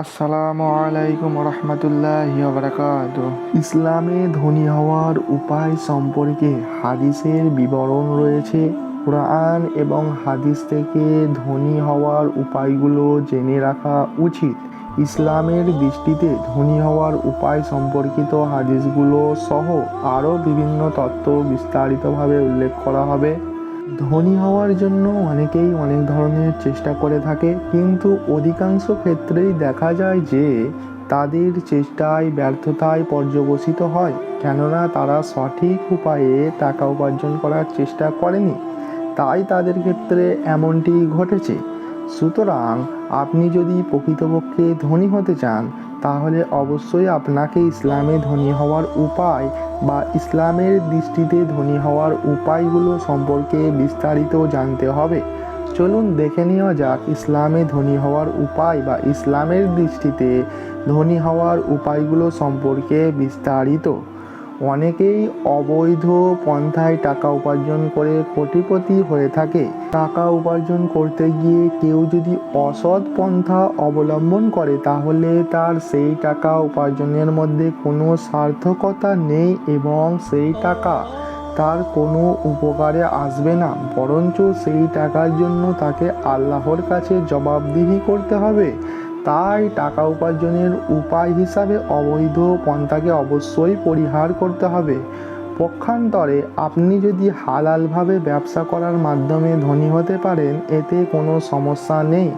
আসসালামু আলাইকুম রহমতুল্লাহ বারাকাত ইসলামে ধনী হওয়ার উপায় সম্পর্কে হাদিসের বিবরণ রয়েছে। কোরআন এবং হাদিস থেকে ধনী হওয়ার উপায়গুলো জেনে রাখা উচিত। ইসলামের দৃষ্টিতে ধনী হওয়ার উপায় সম্পর্কিত হাদিসগুলো সহ আরও বিভিন্ন তত্ত্ব বিস্তারিতভাবে উল্লেখ করা হবে। ধনী হওয়ার জন্য অনেকেই অনেক ধরনের চেষ্টা করে থাকে, কিন্তু অধিকাংশ ক্ষেত্রেই দেখা যায় যে তাদের চেষ্টায় ব্যর্থতায় পর্যবসিত হয়, কেননা তারা সঠিক উপায়ে টাকা উপার্জন করার চেষ্টা করেনি। তাই তাদের ক্ষেত্রে এমনটি ঘটেছে। সুতরাং আপনি যদি প্রকৃতপক্ষে ধনী হতে চান তাহলে অবশ্যই আপনাকে ইসলামে ধনী হওয়ার উপায় বা ইসলামের দৃষ্টিতে ধনী হওয়ার উপায়গুলো সম্পর্কে বিস্তারিত জানতে হবে। চলুন দেখে নেওয়া যাক ইসলামে ধনী হওয়ার উপায় বা ইসলামের দৃষ্টিতে ধনী হওয়ার উপায়গুলো সম্পর্কে বিস্তারিত। অনেকেই অবৈধ পন্থায় টাকা উপার্জন করে কোটিপতি হয়ে থাকে। টাকা উপার্জন করতে গিয়ে কেউ যদি অসৎ পন্থা অবলম্বন করে, তাহলে তার সেই টাকা উপার্জনের মধ্যে কোনো সার্থকতা নেই এবং সেই টাকা তার কোনো উপকারে আসবে না। বরঞ্চ সেই টাকার জন্য তাকে আল্লাহর কাছে জবাবদিহি করতে হবে। তাই টাকা উপার্জনের উপায় হিসাবে অবৈধ পন্থাকে অবশ্যই পরিহার করতে হবে। পক্ষান্তরে আপনি যদি হালালভাবে ব্যবসা করার মাধ্যমে ধনী হতে পারেন, এতে কোনো সমস্যা নেই।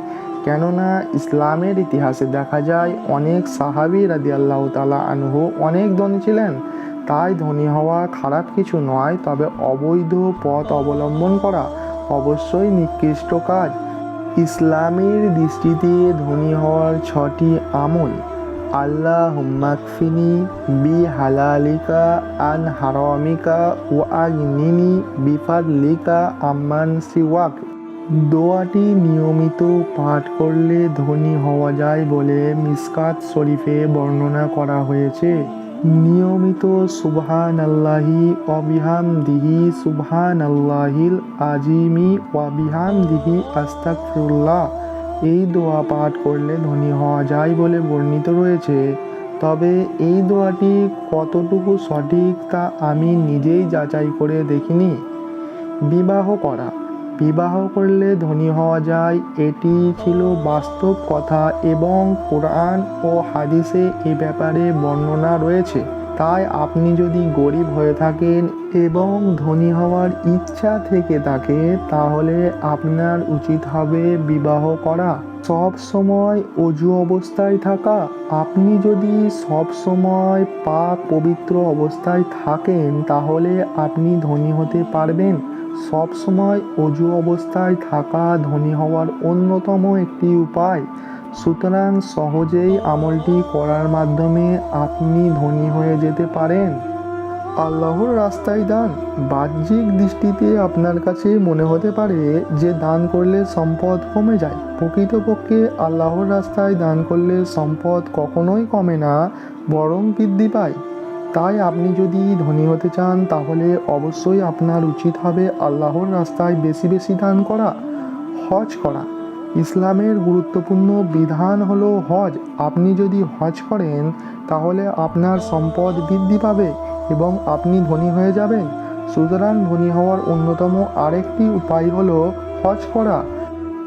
কেননা ইসলামের ইতিহাসে দেখা যায়, অনেক সাহাবি রাদি আল্লাহ তালা আনহু অনেক ধনী ছিলেন। তাই ধনী হওয়া খারাপ কিছু নয়, তবে অবৈধ পথ অবলম্বন করা অবশ্যই নিকৃষ্ট কাজ। ইসলামের দৃষ্টিতে ধনী হওয়ার ছটি আমল। আল্লাহ হুম্মাকফিনি বি হালালিকা আন হারামিকা ও আগনিনি বিফাদলিকা আম্মান সিওয়াক। দোয়াটি নিয়মিত পাঠ করলে ধনী হওয়া যায় বলে মিসকাত শরীফে বর্ণনা করা হয়েছে। নিয়মিত সুবহান আল্লাহি অবিহাম দিহি সুবহান আল্লাহিল আজিমি ওয়াবিহাম দিহি আস্তাকফিরুল্লাহ এই দোয়া পাঠ করলে ধনী হওয়া যায় বলে বর্ণিত রয়েছে। তবে এই দোয়াটি কতটুকু সঠিক তা আমি নিজেই যাচাই করে দেখিনি। বিবাহ করা বিবাহ করলে ধনী হওয়া যায়। এটি ছিল বাস্তব কথা এবং কোরআন ও হাদিসে এ ব্যাপারে বর্ণনা রয়েছে। তাই আপনি যদি গরিব হয়ে থাকেন এবং ধনী হওয়ার ইচ্ছা থেকে থাকে, তাহলে আপনার উচিত হবে বিবাহ করা। সব সময় অজু অবস্থায় থাকা। আপনি যদি সব সময় পাক পবিত্র অবস্থায় থাকেন, তাহলে আপনি ধনী হতে পারবেন। সব সময় অজু অবস্থায় থাকা ধনী হওয়ার অন্যতম একটি উপায়। সুতরাং সহজেই আমলটি করার মাধ্যমে আপনি ধনী হয়ে যেতে পারেন। আল্লাহর রাস্তায় দান। বাহ্যিক দৃষ্টিতে আপনার কাছে মনে হতে পারে যে দান করলে সম্পদ কমে যায়। প্রকৃতপক্ষে আল্লাহর রাস্তায় দান করলে সম্পদ কখনোই কমে না, বরং বৃদ্ধি পায়। তাই আপনি যদি ধনী হতে চান, তাহলে অবশ্যই আপনার উচিত হবে আল্লাহর রাস্তায় বেশি বেশি দান করা, হজ করা। ইসলামের গুরুত্বপূর্ণ বিধান হলো হজ। আপনি যদি হজ করেন, তাহলে আপনার সম্পদ বৃদ্ধি পাবে এবং আপনি ধনী হয়ে যাবেন। সুতরাং ধনী হওয়ার অন্যতম আরেকটি উপায় হলো হজ করা।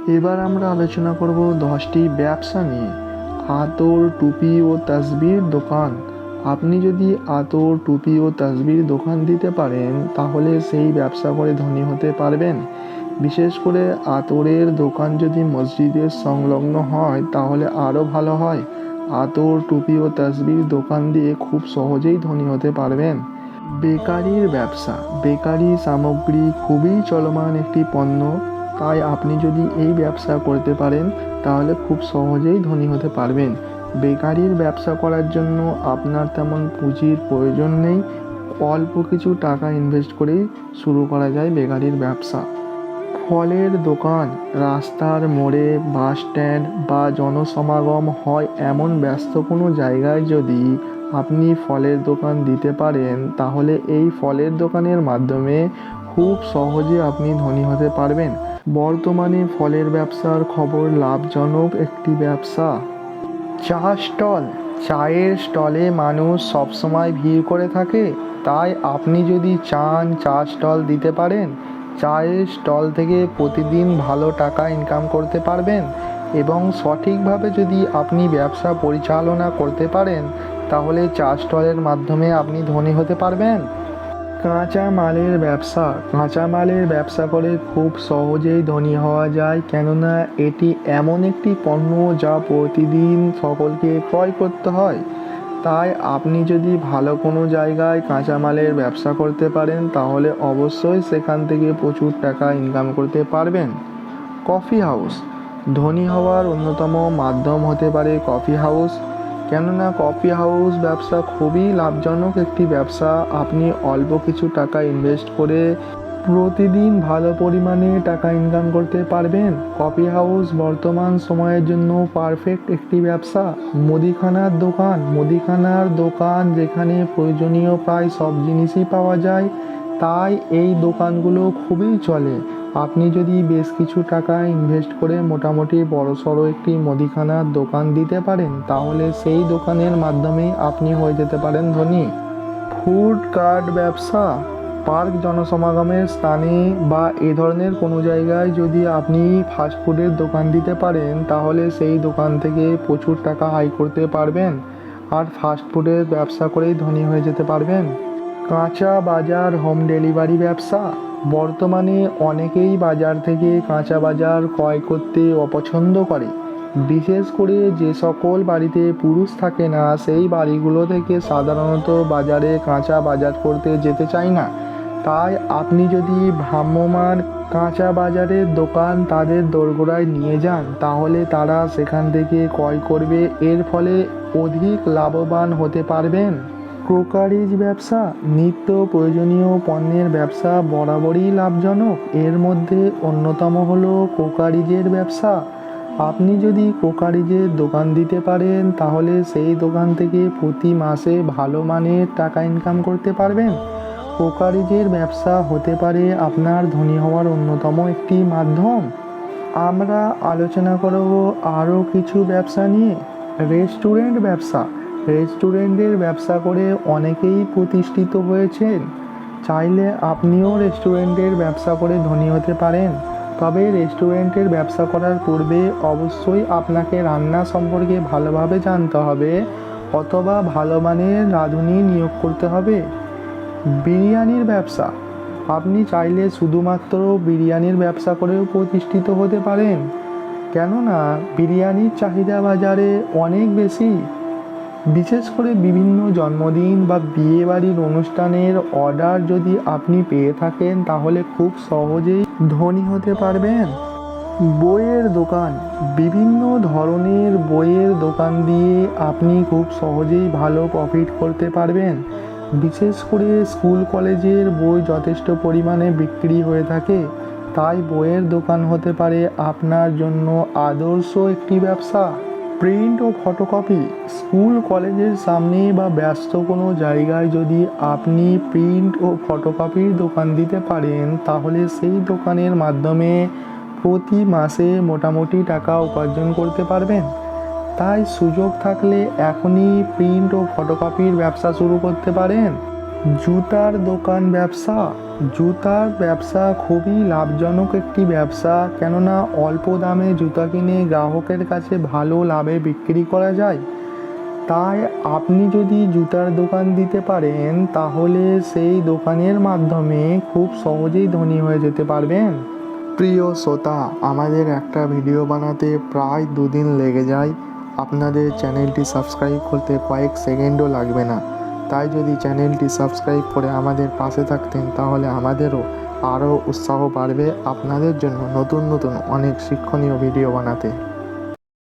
এবার আমরা আলোচনা করব দশটি ব্যবসা নিয়ে। আতর টুপি ও তাসবির দোকান। আপনি যদি আতর, টুপি ও তাসবির দোকান দিতে পারেন, তাহলে সেই ব্যবসা করে ধনী হতে পারবেন। বিশেষ করে আতরের দোকান যদি মসজিদের সংলগ্ন হয়, তাহলে আরও ভালো হয়। আতর, টুপি ও তাসবির দোকান দিয়ে খুব সহজেই ধনী হতে পারবেন। বেকারির ব্যবসা। বেকারি সামগ্রী খুবই চলমান একটি পণ্য। তাই আপনি যদি এই ব্যবসা করতে পারেন, তাহলে খুব সহজেই ধনী হতে পারবেন। বেকারির ব্যবসা করার জন্য আপনার তেমন পুঁজির প্রয়োজন নেই। অল্প কিছু টাকা ইনভেস্ট করেই শুরু করা যায় বেকারির ব্যবসা। ফলের দোকান, রাস্তার মোড়ে বাস স্ট্যান্ড বা জনসমাগম হয় এমন ব্যস্ত কোনো জায়গায় যদি আপনি ফলের দোকান দিতে পারেন, তাহলে এই ফলের দোকানের মাধ্যমে খুব সহজে আপনি ধনী হতে পারবেন। বর্তমানে ফলের ব্যবসার খবর লাভজনক একটি ব্যবসা। চা স্টল। চায়ের স্টলে মানুষ সবসময় ভিড় করে থাকে। তাই আপনি যদি চান চা স্টল দিতে পারেন, চায়ের স্টল থেকে প্রতিদিন ভালো টাকা ইনকাম করতে পারবেন এবং সঠিকভাবে যদি আপনি ব্যবসা পরিচালনা করতে পারেন, তাহলে চা স্টলের মাধ্যমে আপনি ধনী হতে পারবেন। কাঁচা মালের ব্যবসা। কাঁচা মালের ব্যবসা করে খুব সহজেই ধনী হওয়া যায়, কেননা এটি এমন একটি পণ্য যা প্রতিদিন সকলকে ক্রয় করতে হয়। তাই আপনি যদি ভালো কোনো জায়গায় কাঁচা মালের ব্যবসা করতে পারেন, তাহলে অবশ্যই সেখান থেকে প্রচুর টাকা ইনকাম করতে পারবেন। Coffee house. ধনী হওয়ার অন্যতম মাধ্যম হতে পারে কফি হাউস। কেননা কফি হাউস ব্যবসা খুবই লাভজনক একটি ব্যবসা। আপনি অল্প কিছু টাকা ইনভেস্ট করে প্রতিদিন ভালো পরিমাণে টাকা ইনকাম করতে পারবেন। কফি হাউস বর্তমান সময়ের জন্য পারফেক্ট একটি ব্যবসা। মুদিখানার দোকান মুদিখানার দোকান যেখানে প্রয়োজনীয় প্রায় সব জিনিসই পাওয়া যায়। তাই এই দোকানগুলো খুবই চলে। আপনি যদি বেশ কিছু টাকা ইনভেস্ট করে মোটামুটি বড় সড়ো একটি মুদিখানার দোকান দিতে পারেন, তাহলে সেই দোকানের মাধ্যমেই আপনি হয়ে যেতে পারেন ধনী। ফুড কার্ট ব্যবসা, পার্ক জনসমাগমের স্থানে বা এ ধরনের কোনো জায়গায় যদি আপনি ফাস্টফুডের দোকান দিতে পারেন, তাহলে সেই দোকান থেকে প্রচুর টাকা আয় করতে পারবেন। আর ফাস্টফুডের ব্যবসা করেই ধনী হয়ে যেতে পারবেন। কাঁচা বাজার হোম ডেলিভারি ব্যবসা। বর্তমানে অনেকেই বাজার থেকে কাঁচা বাজার ক্রয় করতে অপছন্দ করে। বিশেষ করে যে সকল বাড়িতে পুরুষ থাকে না, সেই বাড়িগুলো থেকে সাধারণত বাজারে কাঁচা বাজার করতে যেতে চায় না। তাই আপনি যদি ভ্রাম্যমান কাঁচা বাজারের দোকান তাদের দোরগোড়ায় নিয়ে যান, তাহলে তারা সেখান থেকে ক্রয় করবে। এর ফলে অধিক লাভবান হতে পারবেন। ক্রোকারিজ ব্যবসা, নিত্য প্রয়োজনীয় পণ্যের ব্যবসা বরাবরই লাভজনক। এর মধ্যে অন্যতম হলো ক্রোকারিজের ব্যবসা। আপনি যদি ক্রোকারিজের দোকান দিতে পারেন, তাহলে সেই দোকান থেকে প্রতি মাসে ভালো মানের টাকা ইনকাম করতে পারবেন। ক্রোকারিজের ব্যবসা হতে পারে আপনার ধনী হওয়ার অন্যতম একটি মাধ্যম। আমরা আলোচনা করব আরও কিছু ব্যবসা নিয়ে। রেস্টুরেন্ট ব্যবসা। রেস্টুরেন্টের ব্যবসা করে অনেকেই প্রতিষ্ঠিত হয়েছেন। চাইলে আপনিও রেস্টুরেন্টের ব্যবসা করে ধনী হতে পারেন। তবে রেস্টুরেন্টের ব্যবসা করার পূর্বে অবশ্যই আপনাকে রান্না সম্পর্কে ভালোভাবে জানতে হবে অথবা ভালো মানের রাঁধুনি নিয়োগ করতে হবে। বিরিয়ানির ব্যবসা। আপনি চাইলে শুধুমাত্র বিরিয়ানির ব্যবসা করেও প্রতিষ্ঠিত হতে পারেন। কেননা, বিরিয়ানির চাহিদা বাজারে অনেক বেশি। বিশেষ করে বিভিন্ন জন্মদিন বা বিয়েবাড়ির অনুষ্ঠানের অর্ডার যদি আপনি পেয়ে থাকেন, তাহলে খুব সহজেই ধনী হতে পারবেন। বইয়ের দোকান, বিভিন্ন ধরনের বইয়ের দোকান দিয়ে আপনি খুব সহজেই ভালো প্রফিট করতে পারবেন। বিশেষ করে স্কুল, কলেজের বই যথেষ্ট পরিমাণে বিক্রি হয়ে থাকে। তাই বইয়ের দোকান হতে পারে আপনার জন্য আদর্শ একটি ব্যবসা। প্রিন্ট ও ফটোকপি স্কুল, কলেজের সামনে বা ব্যস্ত কোনো জায়গায় যদি আপনি প্রিন্ট ও ফটোকপির দোকান দিতে পারেন, তাহলে সেই দোকানের মাধ্যমে প্রতি মাসে মোটামুটি টাকা উপার্জন করতে পারবেন। তাই সুযোগ থাকলে এখনই প্রিন্ট ও ফটোকপির ব্যবসা শুরু করতে পারেন। জুতার দোকান ব্যবসা। জুতার ব্যবসা খুবই লাভজনক একটি ব্যবসা, কেননা অল্প দামে জুতা কিনে গ্রাহকের কাছে ভালো লাভে বিক্রি করা যায়। তাই আপনি যদি জুতার দোকান দিতে পারেন, তাহলে সেই দোকানের মাধ্যমে খুব সহজেই ধনী হয়ে যেতে পারবেন। প্রিয় শ্রোতা, আমাদের একটা ভিডিও বানাতে প্রায় দুদিন লেগে যায়। আপনাদের চ্যানেলটি সাবস্ক্রাইব করতে কয়েক সেকেন্ডও লাগবে না। তাই যদি চ্যানেলটি সাবস্ক্রাইব করে আমাদের পাশে থাকতেন, তাহলে আমাদেরও আরও উৎসাহ বাড়বে আপনাদের জন্য নতুন নতুন অনেক শিক্ষণীয় ভিডিও বানাতে।